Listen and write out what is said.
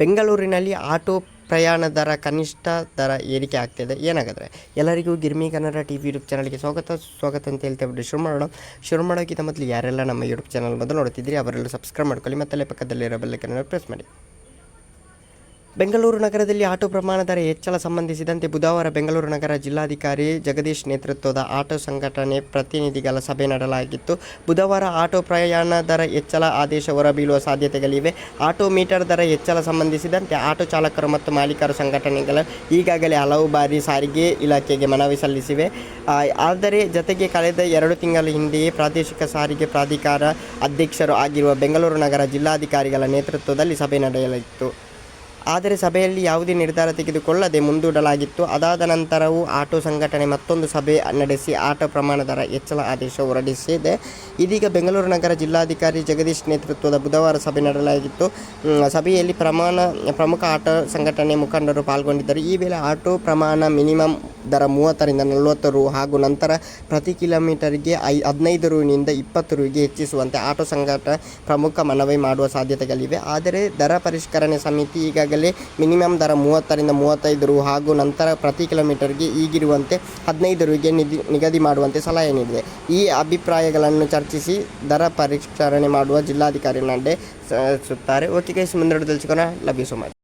ಬೆಂಗಳೂರಿನಲ್ಲಿ ಆಟೋ ಪ್ರಯಾಣ ದರ, ಕನಿಷ್ಠ ದರ ಏರಿಕೆ ಆಗ್ತಿದೆ. ಏನಾಗಿದ್ರೆ ಎಲ್ಲರಿಗೂ Girmi Kannada T V YouTube ಚಾನಲ್ಗೆ ಸ್ವಾಗತ ಸ್ವಾಗತ ಅಂತ ಹೇಳ್ತಾ ಬಿಟ್ಟು ಶುರು ಮಾಡೋಣ. ಶುರು ಮಾಡೋಕ್ಕಿಂತ ಮೊದಲು ಯಾರೆಲ್ಲ ನಮ್ಮ ಯೂಟ್ಯೂಬ್ ಚಾನಲ್ ಮೊದಲು ನೋಡ್ತಿದ್ದೀರಿ ಅವರೆಲ್ಲ ಸಬ್ಸ್ಕ್ರೈಬ್ ಮಾಡ್ಕೊಳ್ಳಿ, ಮತ್ತಲ್ಲೇ ಪಕ್ಕದಲ್ಲಿರೋ ಕನ್ನಡ ಪ್ರೆಸ್ ಮಾಡಿ. ಬೆಂಗಳೂರು ನಗರದಲ್ಲಿ ಆಟೋ ಪ್ರಮಾಣ ದರ ಹೆಚ್ಚಳ ಸಂಬಂಧಿಸಿದಂತೆ ಬುಧವಾರ ಬೆಂಗಳೂರು ನಗರ ಜಿಲ್ಲಾಧಿಕಾರಿ ಜಗದೀಶ್ ನೇತೃತ್ವದ ಆಟೋ ಸಂಘಟನೆ ಪ್ರತಿನಿಧಿಗಳ ಸಭೆ ನಡೆಸಲಾಗಿತ್ತು ಬುಧವಾರ ಆಟೋ ಪ್ರಯಾಣ ದರ ಹೆಚ್ಚಳ ಆದೇಶ ಹೊರಬೀಳುವ ಸಾಧ್ಯತೆಗಳಿವೆ. ಆಟೋ ಮೀಟರ್ ದರ ಹೆಚ್ಚಳ ಸಂಬಂಧಿಸಿದಂತೆ ಆಟೋ ಚಾಲಕರು ಮತ್ತು ಮಾಲೀಕರು ಸಂಘಟನೆಗಳು ಈಗಾಗಲೇ ಹಲವು ಬಾರಿ ಸಾರಿಗೆ ಇಲಾಖೆಗೆ ಮನವಿ ಸಲ್ಲಿಸಿವೆ. ಆದರೆ ಜತೆಗೆ ಕಳೆದ ಎರಡು ತಿಂಗಳ ಹಿಂದೆಯೇ ಪ್ರಾದೇಶಿಕ ಸಾರಿಗೆ ಪ್ರಾಧಿಕಾರ ಅಧ್ಯಕ್ಷರು ಆಗಿರುವ ಬೆಂಗಳೂರು ನಗರ ಜಿಲ್ಲಾಧಿಕಾರಿಗಳ ನೇತೃತ್ವದಲ್ಲಿ ಸಭೆ ನಡೆಯಲಿತ್ತು. ಆದರೆ ಸಭೆಯಲ್ಲಿ ಯಾವುದೇ ನಿರ್ಧಾರ ತೆಗೆದುಕೊಳ್ಳದೆ ಮುಂದೂಡಲಾಗಿತ್ತು. ಅದಾದ ನಂತರವೂ ಆಟೋ ಸಂಘಟನೆ ಮತ್ತೊಂದು ಸಭೆ ನಡೆಸಿ ಆಟೋ ಪ್ರಮಾಣ ದರ ಹೆಚ್ಚಳ ಆದೇಶ ಹೊರಡಿಸಿದೆ. ಇದೀಗ ಬೆಂಗಳೂರು ನಗರ ಜಿಲ್ಲಾಧಿಕಾರಿ ಜಗದೀಶ್ ನೇತೃತ್ವದ ಬುಧವಾರ ಸಭೆ ನಡೆಯಲಾಗಿತ್ತು. ಸಭೆಯಲ್ಲಿ ಪ್ರಮಾಣ, ಪ್ರಮುಖ ಆಟೋ ಸಂಘಟನೆ ಮುಖಂಡರು ಪಾಲ್ಗೊಂಡಿದ್ದರು. ಈ ವೇಳೆ ಆಟೋ ಪ್ರಮಾಣ ಮಿನಿಮಮ್ ದರ ಮೂವತ್ತರಿಂದ ನಲವತ್ತು ರು ಹಾಗೂ ನಂತರ ಪ್ರತಿ ಕಿಲೋಮೀಟರ್ಗೆ ಐ, ಹದಿನೈದು ರುವಿನಿಂದ ಇಪ್ಪತ್ತು ರುಗೆ ಹೆಚ್ಚಿಸುವಂತೆ ಆಟೋ ಸಂಘಟ ಪ್ರಮುಖ ಮನವಿ ಮಾಡುವ ಸಾಧ್ಯತೆಗಳಿವೆ. ಆದರೆ ದರ ಪರಿಷ್ಕರಣೆ ಸಮಿತಿ ಈಗಾಗಲೇ ಮಿನಿಮಮ್ ದರ ಮೂವತ್ತರಿಂದ ಮೂವತ್ತೈದು ರು ಹಾಗೂ ನಂತರ ಪ್ರತಿ ಕಿಲೋಮೀಟರ್ಗೆ ಈಗಿರುವಂತೆ ಹದಿನೈದು ರುಗೆ ನಿಧಿ, ನಿಗದಿ ಮಾಡುವಂತೆ ಸಲಹೆ ನೀಡಿದೆ. ಈ ಅಭಿಪ್ರಾಯಗಳನ್ನು ಚರ್ಚಿಸಿ ದರ ಪರಿಷ್ಕರಣೆ ಮಾಡುವ ಜಿಲ್ಲಾಧಿಕಾರಿ ನಡ್ಡೆ ಸ- ಸುತ್ತಾರೆ. ಓಕೆ ಗೈಸ್ ಮುಂದೆ ತಿಳಿಸಿಕೋಣ ಲವ್ ಯು